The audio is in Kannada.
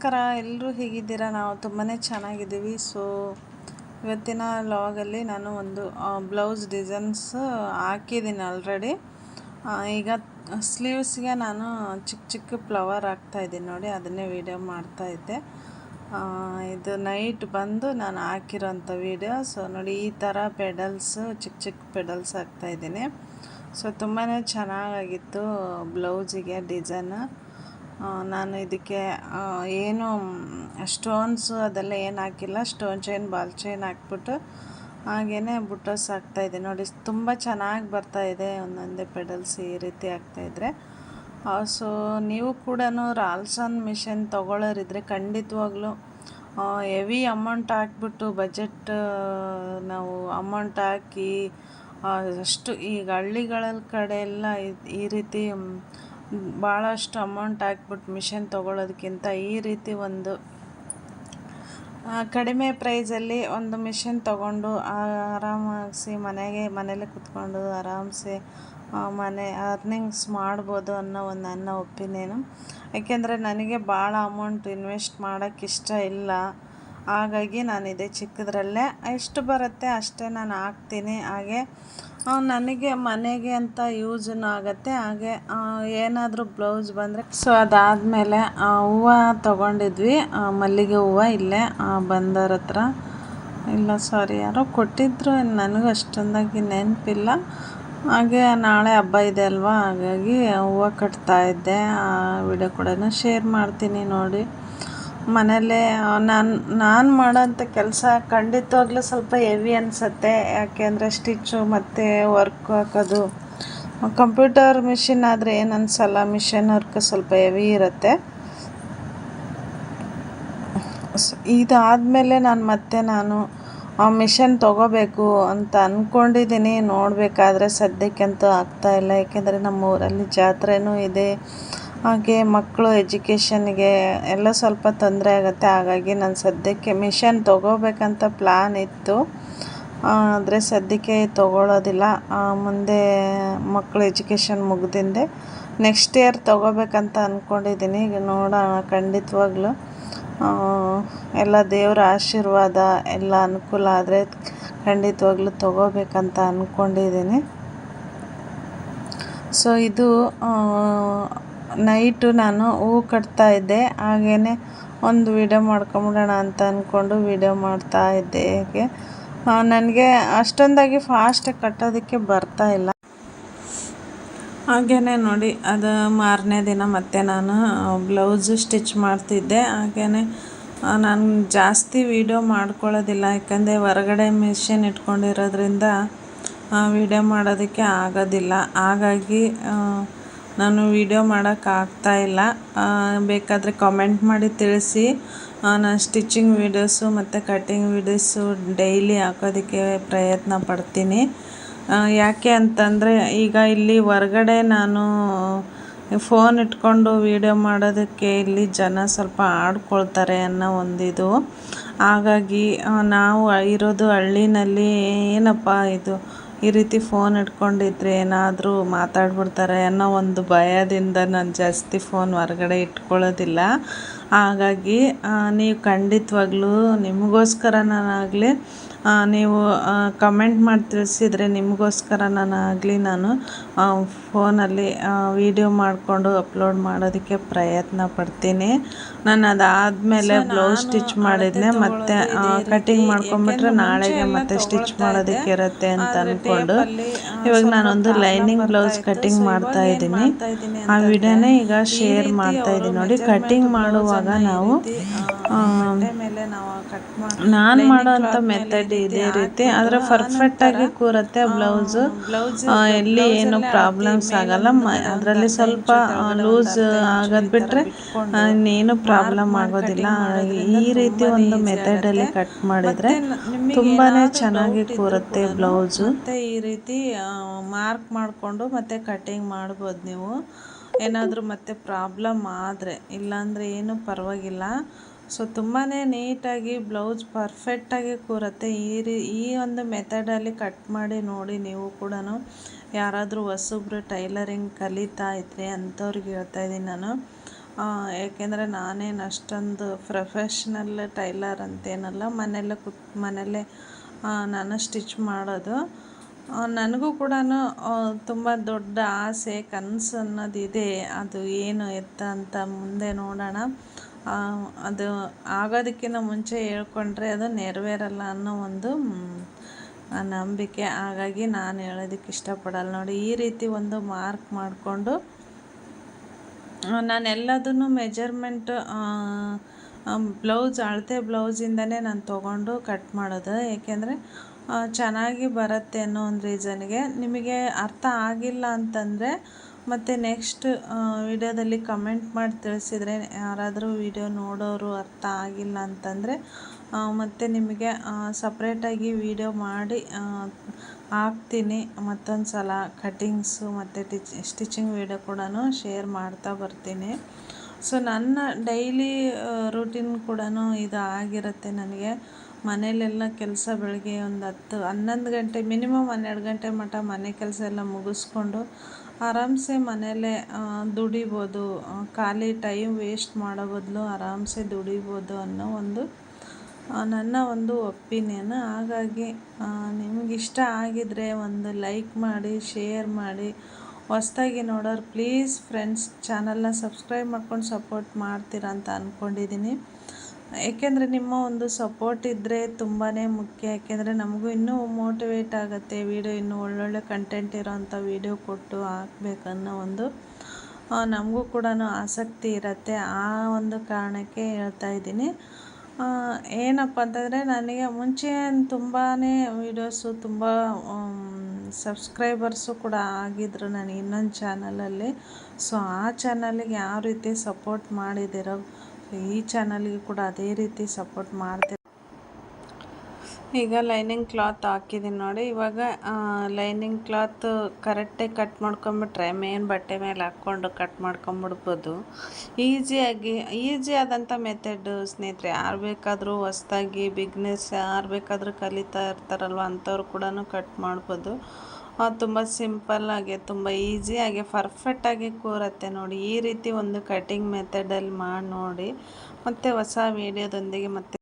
ನಮಸ್ಕಾರ. ಎಲ್ಲರೂ ಹೇಗಿದ್ದೀರಾ? ನಾವು ತುಂಬಾ ಚೆನ್ನಾಗಿದ್ದೀವಿ. ಸೊ ಇವತ್ತಿನ ಲಾಗಲ್ಲಿ ನಾನು ಒಂದು ಬ್ಲೌಸ್ ಡಿಸೈನ್ಸ್ ಹಾಕಿದ್ದೀನಿ ಆಲ್ರೆಡಿ ಈಗ ಸ್ಲೀವ್ಸ್ಗೆ ನಾನು ಚಿಕ್ಕ ಚಿಕ್ಕ ಫ್ಲವರ್ ಹಾಕ್ತಾಯಿದ್ದೀನಿ ನೋಡಿ, ಅದನ್ನೇ ವೀಡಿಯೋ ಮಾಡ್ತಾಯಿದ್ದೆ ಇದು ನೈಟ್ ಬಂದು ನಾನು ಹಾಕಿರೋಂಥ ವೀಡಿಯೋ ಸೊ ನೋಡಿ, ಈ ಥರ ಪೆಡಲ್ಸ್ ಚಿಕ್ಕ ಚಿಕ್ಕ ಪೆಡಲ್ಸ್ ಹಾಕ್ತಾಯಿದ್ದೀನಿ ಸೊ ತುಂಬಾ ಚೆನ್ನಾಗಾಗಿತ್ತು ಬ್ಲೌಸಿಗೆ ಡಿಸೈನ್ ನಾನು ಇದಕ್ಕೆ ಏನು ಸ್ಟೋನ್ಸ್ ಅದೆಲ್ಲ ಏನು ಹಾಕಿಲ್ಲ. ಸ್ಟೋನ್ ಚೈನ್ ಬಾಲ್ ಚೈನ್ ಹಾಕ್ಬಿಟ್ಟು ಹಾಗೇ ಬುಟ್ಟಸ್ ಹಾಕ್ತಾಯಿದ್ದೆ ನೋಡಿ, ತುಂಬ ಚೆನ್ನಾಗಿ ಬರ್ತಾಯಿದೆ ಒಂದೊಂದೇ ಪೆಡಲ್ಸ್ ಈ ರೀತಿ ಆಗ್ತಾಯಿದ್ರೆ ಸೊ ನೀವು ಕೂಡ ರಾಲ್ಸನ್ ಮಿಷನ್ ತೊಗೊಳ್ಳೋರಿದ್ರೆ ಖಂಡಿತವಾಗ್ಲೂ ಹೆವಿ ಅಮೌಂಟ್ ಹಾಕ್ಬಿಟ್ಟು ಬಜೆಟ್ ನಾವು ಅಮೌಂಟ್ ಹಾಕಿ ಅಷ್ಟು ಈಗ ಹಳ್ಳಿಗಳ ಕಡೆ ಎಲ್ಲ ಈ ರೀತಿ ಭಾಳಷ್ಟು ಅಮೌಂಟ್ ಹಾಕ್ಬಿಟ್ಟು ಮಿಷನ್ ತೊಗೊಳೋದಕ್ಕಿಂತ ಈ ರೀತಿ ಒಂದು ಕಡಿಮೆ ಪ್ರೈಸಲ್ಲಿ ಒಂದು ಮಿಷಿನ್ ತೊಗೊಂಡು ಆರಾಮಾಗಿಸಿ ಮನೆಗೆ, ಮನೇಲಿ ಕುತ್ಕೊಂಡು ಆರಾಮ್ಸೆ ಮನೆ ಅರ್ನಿಂಗ್ಸ್ ಮಾಡ್ಬೋದು ಅನ್ನೋ ಒಂದು ನನ್ನ ಒಪಿನಿಯನು ಯಾಕೆಂದರೆ ನನಗೆ ಭಾಳ ಅಮೌಂಟ್ ಇನ್ವೆಸ್ಟ್ ಮಾಡೋಕ್ಕೆ ಇಷ್ಟ ಇಲ್ಲ. ಹಾಗಾಗಿ ನಾನು ಇದೇ ಚಿಕ್ಕದ್ರಲ್ಲೇ. ಎಷ್ಟು ಬರುತ್ತೆ, ಅಷ್ಟೇ ನಾನು ಹಾಕ್ತೀನಿ. ಹಾಗೆ ನನಗೆ ಮನೆಗೆ ಅಂತ ಯೂಸೂ ಆಗುತ್ತೆ. ಹಾಗೆ ಏನಾದರೂ ಬ್ಲೌಸ್ ಬಂದರೆ, ಸೊ ಅದಾದಮೇಲೆ ಹೂವು ತೊಗೊಂಡಿದ್ವಿ. ಮಲ್ಲಿಗೆ ಹೂವು ಇಲ್ಲೇ ಬಂದರ ಹತ್ರ. ಇಲ್ಲ ಸಾರಿ ಯಾರೋ ಕೊಟ್ಟಿದ್ರು. ನನಗೂ ಅಷ್ಟೊಂದಾಗಿ ನೆನಪಿಲ್ಲ. ಹಾಗೆ, ನಾಳೆ ಹಬ್ಬ ಇದೆ ಅಲ್ವಾ? ಹಾಗಾಗಿ ಹೂವು ಕಟ್ತಾ ಇದ್ದೆ. ಆ ವಿಡಿಯೋ ಕೂಡ ಶೇರ್ ಮಾಡ್ತೀನಿ ನೋಡಿ. ಮನೆಯಲ್ಲೇ ನಾನು ನಾನು ಮಾಡೋಂಥ ಕೆಲಸ ಖಂಡಿತವಾಗ್ಲೂ ಸ್ವಲ್ಪ ಹೆವಿ ಯಾಕೆ ಯಾಕೆಂದರೆ ಸ್ಟಿಚ್ಚು ಮತ್ತು ವರ್ಕ್ ಹಾಕೋದು. ಕಂಪ್ಯೂಟರ್ ಮಿಷಿನ್ ಆದರೆ ಏನು ಅನಿಸಲ್ಲ, ಮಿಷನ್ ವರ್ಕ್ ಸ್ವಲ್ಪ ಹೆವಿ ಇರುತ್ತೆ. ಇದಾದಮೇಲೆ ನಾನು ಮತ್ತೆ ನಾನು, ಆ ಮಿಷನ್ ತೊಗೋಬೇಕು ಅಂತ ಅಂದ್ಕೊಂಡಿದ್ದೀನಿ ನೋಡಬೇಕಾದ್ರೆ ಸದ್ಯಕ್ಕಂತೂ ಆಗ್ತಾಯಿಲ್ಲ ಯಾಕೆಂದರೆ ನಮ್ಮ ಊರಲ್ಲಿ ಜಾತ್ರೆನೂ ಇದೆ. ಹಾಗೆ ಮಕ್ಕಳು ಎಜುಕೇಷನ್ಗೆ ಎಲ್ಲ ಸ್ವಲ್ಪ ತೊಂದರೆ ಆಗುತ್ತೆ. ಹಾಗಾಗಿ ನಾನು ಸದ್ಯಕ್ಕೆ ಮಿಷನ್ ತೊಗೋಬೇಕಂತ ಪ್ಲ್ಯಾನ್ ಇತ್ತು. ಆದರೆ ಸದ್ಯಕ್ಕೆ ತೊಗೊಳೋದಿಲ್ಲ. ಮುಂದೆ ಮಕ್ಕಳು ಎಜುಕೇಷನ್ ಮುಗ್ದಿಂದೆ ನೆಕ್ಸ್ಟ್ ಇಯರ್ ತೊಗೋಬೇಕಂತ ಅಂದ್ಕೊಂಡಿದ್ದೀನಿ ಈಗ ನೋಡೋಣ, ಖಂಡಿತವಾಗ್ಲೂ. ಎಲ್ಲ ದೇವರ ಆಶೀರ್ವಾದ, ಎಲ್ಲ ಅನುಕೂಲ ಆದರೆ ಖಂಡಿತವಾಗ್ಲೂ ತೊಗೋಬೇಕಂತ ಅಂದ್ಕೊಂಡಿದ್ದೀನಿ ಸೊ ಇದು ನೈಟು ನಾನು ಹೂವು ಕಟ್ತಾ ಇದ್ದೆ. ಹಾಗೆಯೇ ಒಂದು ವಿಡಿಯೋ ಮಾಡ್ಕೊಂಬಿಡೋಣ ಅಂತ ಅಂದ್ಕೊಂಡು ವಿಡಿಯೋ ಮಾಡ್ತಾ ಇದ್ದೆ ಹೇಗೆ. ನನಗೆ ಅಷ್ಟೊಂದಾಗಿ ಫಾಸ್ಟ್ ಕಟ್ಟೋದಕ್ಕೆ ಬರ್ತಾ ಇಲ್ಲ. ಹಾಗೆಯೇ ನೋಡಿ, ಅದು ಮಾರನೇ ದಿನ ಮತ್ತೆ ನಾನು ಬ್ಲೌಸು ಸ್ಟಿಚ್ ಮಾಡ್ತಿದ್ದೆ. ಹಾಗೆಯೇ ನಾನು ಜಾಸ್ತಿ ವೀಡಿಯೋ ಮಾಡ್ಕೊಳ್ಳೋದಿಲ್ಲ. ಯಾಕಂದರೆ ಹೊರಗಡೆ ಮಿಷಿನ್ ಇಟ್ಕೊಂಡಿರೋದ್ರಿಂದ ವೀಡಿಯೋ ಮಾಡೋದಕ್ಕೆ ಆಗೋದಿಲ್ಲ. ಹಾಗಾಗಿ ನಾನು ವೀಡಿಯೋ ಇಲ್ಲ. ಬೇಕಾದರೆ ಕಾಮೆಂಟ್ ಮಾಡಿ ತಿಳಿಸಿ. ನಾನು ಸ್ಟಿಚಿಂಗ್ ವೀಡಿಯೋಸು ಮತ್ತು ಕಟ್ಟಿಂಗ್ ವೀಡಿಯೋಸು ಡೈಲಿ ಹಾಕೋದಕ್ಕೆ ಪ್ರಯತ್ನ ಪಡ್ತೀನಿ. ಯಾಕೆ ಅಂತಂದರೆ ಈಗ ಇಲ್ಲಿ ಹೊರಗಡೆ ನಾನು ಫೋನ್ ಇಟ್ಕೊಂಡು ವೀಡಿಯೋ ಮಾಡೋದಕ್ಕೆ ಇಲ್ಲಿ ಜನ ಸ್ವಲ್ಪ ಆಡ್ಕೊಳ್ತಾರೆ ಅನ್ನೋ ಒಂದಿದು. ಹಾಗಾಗಿ ನಾವು ಇರೋದು ಹಳ್ಳಿನಲ್ಲಿ ಏನಪ್ಪ ಇದು ಈ ರೀತಿ ಫೋನ್ ಇಟ್ಕೊಂಡಿದ್ರೆ ಏನಾದರೂ ಮಾತಾಡ್ಬಿಡ್ತಾರೆ ಅನ್ನೋ ಒಂದು ಭಯದಿಂದ ನಾನು ಜಾಸ್ತಿ ಫೋನ್ ಹೊರಗಡೆ ಇಟ್ಕೊಳ್ಳೋದಿಲ್ಲ. ಹಾಗಾಗಿ ನೀವು ಖಂಡಿತವಾಗ್ಲೂ ನಿಮಗೋಸ್ಕರನಾಗಲಿ ನೀವು ಕಮೆಂಟ್ ಮಾಡಿ ತಿಳಿಸಿದರೆ ನಿಮಗೋಸ್ಕರ ಆಗಲಿ ನಾನು ಫೋನಲ್ಲಿ ವೀಡಿಯೋ ಮಾಡಿಕೊಂಡು ಅಪ್ಲೋಡ್ ಮಾಡೋದಕ್ಕೆ ಪ್ರಯತ್ನ ಪಡ್ತೀನಿ. ನಾನು ಅದಾದಮೇಲೆ ಬ್ಲೌಸ್ ಸ್ಟಿಚ್ ಮಾಡಿದ್ನೆ ಮತ್ತು ಕಟಿಂಗ್ ಮಾಡ್ಕೊಂಬಿಟ್ರೆ ನಾಳೆಗೆ ಮತ್ತೆ ಸ್ಟಿಚ್ ಮಾಡೋದಕ್ಕೆ ಇರುತ್ತೆ ಅಂತ ಅಂದ್ಕೊಂಡು ಇವಾಗ ನಾನೊಂದು ಲೈನಿಂಗ್ ಬ್ಲೌಸ್ ಕಟಿಂಗ್ ಮಾಡ್ತಾ ಇದ್ದೀನಿ. ಆ ವಿಡಿಯೋನೇ ಈಗ ಶೇರ್ ಮಾಡ್ತಾ ಇದ್ದೀನಿ. ನೋಡಿ ಕಟಿಂಗ್ ಮಾಡುವಾಗ ನಾವು ನಾನು ಮಾಡೋಂಥ ಮೆಥಡ್ ಇದೇ ರೀತಿ. ಆದರೆ ಪರ್ಫೆಕ್ಟಾಗಿ ಕೂರುತ್ತೆ ಬ್ಲೌಸು ಎಲ್ಲಿ ಏನು ಪ್ರಾಬ್ಲಮ್ಸ್ ಆಗಲ್ಲ. ಅದರಲ್ಲಿ ಸ್ವಲ್ಪ ಲೂಸ್ ಆಗೋದು ಬಿಟ್ಟರೆ ಇನ್ನೇನು ಪ್ರಾಬ್ಲಮ್ ಆಗೋದಿಲ್ಲ. ಈ ರೀತಿ ಒಂದು ಮೆಥಡಲ್ಲಿ ಕಟ್ ಮಾಡಿದರೆ ತುಂಬಾ ಚೆನ್ನಾಗಿ ಕೂರುತ್ತೆ ಬ್ಲೌಸು ಮತ್ತು ಈ ರೀತಿ ಮಾರ್ಕ್ ಮಾಡಿಕೊಂಡು ಮತ್ತು ಕಟಿಂಗ್ ಮಾಡ್ಬೋದು ನೀವು. ಏನಾದರೂ ಮತ್ತೆ ಪ್ರಾಬ್ಲಮ್ ಆದರೆ, ಇಲ್ಲಾಂದರೆ ಏನು ಪರವಾಗಿಲ್ಲ. ಸೊ ತುಂಬಾ ನೀಟಾಗಿ ಬ್ಲೌಸ್ ಪರ್ಫೆಕ್ಟಾಗಿ ಕೂರುತ್ತೆ. ಈ ರೀ, ಈ ಒಂದು ಮೆಥಡಲ್ಲಿ ಕಟ್ ಮಾಡಿ ನೋಡಿ ನೀವು ಕೂಡ ಯಾರಾದರೂ ಹೊಸಬ್ರು ಟೈಲರಿಂಗ್ ಕಲಿತಾ ಇದ್ರಿ ಅಂಥವ್ರಿಗೆ ಹೇಳ್ತಾ ಇದ್ದೀನಿ ನಾನು. ಯಾಕೆಂದರೆ ನಾನೇನು ಅಷ್ಟೊಂದು ಪ್ರೊಫೆಷ್ನಲ್ ಟೈಲರ್ ಅಂತೇನಲ್ಲ, ಮನೆಯಲ್ಲೇ ಕುತ್, ಮನೆಯಲ್ಲೇ ನಾನು ಸ್ಟಿಚ್ ಮಾಡೋದು. ನನಗೂ ಕೂಡ ತುಂಬ ದೊಡ್ಡ ಆಸೆ, ಕನಸು ಅನ್ನೋದಿದೆ. ಅದು ಏನು ಎತ್ತ ಅಂತ ಮುಂದೆ ನೋಡೋಣ. ಅದು ಆಗೋದಕ್ಕಿಂತ ಮುಂಚೆ ಹೇಳ್ಕೊಂಡ್ರೆ ಅದು ನೆರವೇರಲ್ಲ ಅನ್ನೋ ಒಂದು ನಂಬಿಕೆ. ಹಾಗಾಗಿ ನಾನು ಹೇಳೋದಕ್ಕೆ ಇಷ್ಟಪಡಲ್ಲ. ನೋಡಿ, ಈ ರೀತಿ ಒಂದು ಮಾರ್ಕ್ ಮಾಡಿಕೊಂಡು ನಾನು ಎಲ್ಲದನ್ನು ಮೆಜರ್ಮೆಂಟ್ ಬ್ಲೌಸ್, ಅಳತೆ ಬ್ಲೌಸಿಂದನೇ ನಾನು ತೊಗೊಂಡು ಕಟ್ ಮಾಡೋದು. ಏಕೆಂದರೆ ಚೆನ್ನಾಗಿ ಬರುತ್ತೆ ಅನ್ನೋ ಒಂದು ರೀಸನ್ಗೆ. ನಿಮಗೆ ಅರ್ಥ ಆಗಿಲ್ಲ ಅಂತಂದರೆ ಮತ್ತು ನೆಕ್ಸ್ಟ್ ವಿಡಿಯೋದಲ್ಲಿ ಕಮೆಂಟ್ ಮಾಡಿ ತಿಳಿಸಿದರೆ ಯಾರಾದರೂ ವಿಡಿಯೋ ನೋಡೋರು ಅರ್ಥ ಆಗಿಲ್ಲ ಅಂತಂದರೆ ಮತ್ತು ನಿಮಗೆ ಸಪ್ರೇಟಾಗಿ ವಿಡಿಯೋ ಮಾಡಿ ಹಾಕ್ತೀನಿ. ಮತ್ತೊಂದು ಸಲ ಕಟ್ಟಿಂಗ್ಸು ಮತ್ತು ಟಿಚ್, ಸ್ಟಿಚಿಂಗ್ ವಿಡಿಯೋ ಕೂಡ ಶೇರ್ ಮಾಡ್ತಾ ಬರ್ತೀನಿ. ಸೊ, ನನ್ನ ಡೈಲಿ ರೂಟೀನ್ ಕೂಡ ಇದು ಆಗಿರುತ್ತೆ ನನಗೆ. ಮನೆಯಲ್ಲೆಲ್ಲ ಕೆಲಸ ಬೆಳಗ್ಗೆ ಒಂದು ಹತ್ತು, ಹನ್ನೊಂದು ಗಂಟೆ, ಮಿನಿಮಮ್ ಹನ್ನೆರಡು ಗಂಟೆ ಮಟ್ಟ ಮನೆ ಕೆಲಸ ಎಲ್ಲ ಮುಗಿಸ್ಕೊಂಡು ಆರಾಮ್ಸೆ ಮನೆಯಲ್ಲೇ ದುಡಿಬೋದು. ಖಾಲಿ ಟೈಮ್ ವೇಸ್ಟ್ ಮಾಡೋ ಬದಲು ಆರಾಮ್ಸೆ ದುಡಿಬೋದು ಅನ್ನೋ ಒಂದು ನನ್ನ ಒಂದು ಒಪಿನಿಯನ್. ಹಾಗಾಗಿ ನಿಮ್ಗೆ ಇಷ್ಟ ಆಗಿದ್ರೆ ಒಂದು ಲೈಕ್ ಮಾಡಿ ಶೇರ್ ಮಾಡಿ. ಹೊಸ್ದಾಗಿ ನೋಡೋರು ಪ್ಲೀಸ್ ಫ್ರೆಂಡ್ಸ್ ಚಾನಲ್ನ ಸಬ್ಸ್ಕ್ರೈಬ್ ಮಾಡ್ಕೊಂಡು ಸಪೋರ್ಟ್ ಮಾಡ್ತೀರಾ ಅಂತ ಅಂದ್ಕೊಂಡಿದ್ದೀನಿ ಏಕೆಂದರೆ ನಿಮ್ಮ ಒಂದು ಸಪೋರ್ಟ್ ಇದ್ದರೆ ತುಂಬಾ ಮುಖ್ಯ. ಯಾಕೆಂದರೆ ನಮಗೂ ಇನ್ನೂ ಮೋಟಿವೇಟ್ ಆಗುತ್ತೆ. ವೀಡಿಯೋ ಇನ್ನೂ ಒಳ್ಳೊಳ್ಳೆ ಕಂಟೆಂಟ್ ಇರೋವಂಥ ವೀಡಿಯೋ ಕೊಟ್ಟು ಹಾಕ್ಬೇಕನ್ನೋ ಒಂದು ನಮಗೂ ಕೂಡ ಆಸಕ್ತಿ ಇರುತ್ತೆ. ಆ ಒಂದು ಕಾರಣಕ್ಕೆ ಹೇಳ್ತಾ ಇದ್ದೀನಿ. ಏನಪ್ಪ ಅಂತಂದರೆ ನನಗೆ ಮುಂಚೆ ತುಂಬಾ ವೀಡಿಯೋಸು ತುಂಬ ಸಬ್ಸ್ಕ್ರೈಬರ್ಸು ಕೂಡ ಆಗಿದ್ರು ನನಗೆ ಇನ್ನೊಂದು ಚಾನಲಲ್ಲಿ ಸೊ ಆ ಚಾನಲಿಗೆ ಯಾವ ರೀತಿ ಸಪೋರ್ಟ್ ಮಾಡಿದ್ದೀರೋ ಈ ಚಾನಲ್ಗೆ ಕೂಡ ಅದೇ ರೀತಿ ಸಪೋರ್ಟ್ ಮಾಡ್ತೀನಿ ಈಗ ಲೈನಿಂಗ್ ಕ್ಲಾತ್ ಹಾಕಿದ್ದೀನಿ ನೋಡಿ. ಇವಾಗ ಲೈನಿಂಗ್ ಕ್ಲಾತ್ ಕರೆಕ್ಟಾಗಿ ಕಟ್ ಮಾಡ್ಕೊಂಬಿಟ್ರೆ, ಮೇನ್ ಬಟ್ಟೆ ಮೇಲೆ ಹಾಕ್ಕೊಂಡು ಕಟ್ ಮಾಡ್ಕೊಂಬಿಡ್ಬೋದು. ಈಸಿಯಾಗಿ ಈಸಿ ಆದಂಥ ಮೆಥಡ್ ಸ್ನೇಹಿತರೆ, ಯಾರು ಬೇಕಾದರೂ ಹೊಸ್ದಾಗಿ, ಬಿಗ್ನೆಸ್ ಯಾರು ಬೇಕಾದರೂ ಕಲಿತಾ ಇರ್ತಾರಲ್ವ, ಅಂಥವ್ರು ಕೂಡ ಕಟ್ ಮಾಡ್ಬೋದು. ತುಂಬ ಸಿಂಪಲ್ಲಾಗಿ ತುಂಬ ಪರ್ಫೆಕ್ಟ್ ಪರ್ಫೆಕ್ಟಾಗಿ ಕೂರತ್ತೆ ನೋಡಿ. ಈ ರೀತಿ ಒಂದು ಕಟಿಂಗ್ ಮೆಥಡಲ್ಲಿ ಮಾಡಿ ನೋಡಿ. ಮತ್ತು ಹೊಸ ವೀಡಿಯೋದೊಂದಿಗೆ ಮತ್ತೆ